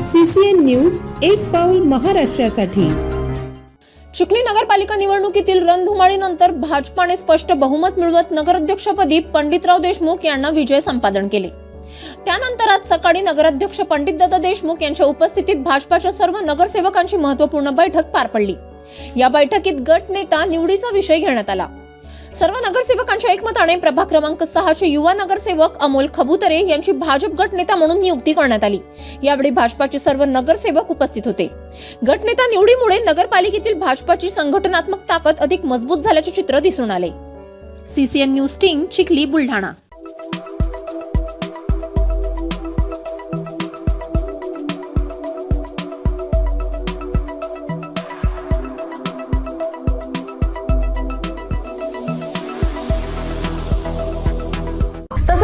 CCN news एक पाऊल महाराष्ट्रासाठी. चिखली नगरपालिका निवडणुकीतील रणधुमाळीनंतर भाजपाने स्पष्ट बहुमत मिळवत नगराध्यक्षपदी पंडितराव देशमुख यांना विजय संपादन केले. त्यानंतर आज सकाळी नगराध्यक्ष पंडितदादा देशमुख यांच्या उपस्थितीत भाजपाच्या सर्व नगरसेवकांची महत्त्वपूर्ण बैठक पार पडली. या बैठकीत गट नेता निवडीचा विषय घेण्यात आला. सर्व नगरसेवकांच्या एकमताने प्रभाग क्रमांक सहाचे युवा नगरसेवक अमोल खबुतरे यांची भाजप गटनेता म्हणून नियुक्ती करण्यात आली. यावेळी भाजपाचे सर्व नगरसेवक उपस्थित होते. गटनेता निवडीमुळे नगरपालिकेतील भाजपाची संघटनात्मक ताकद अधिक मजबूत झाल्याचे चित्र दिसून आले. CCN news team Chikhli Buldhana.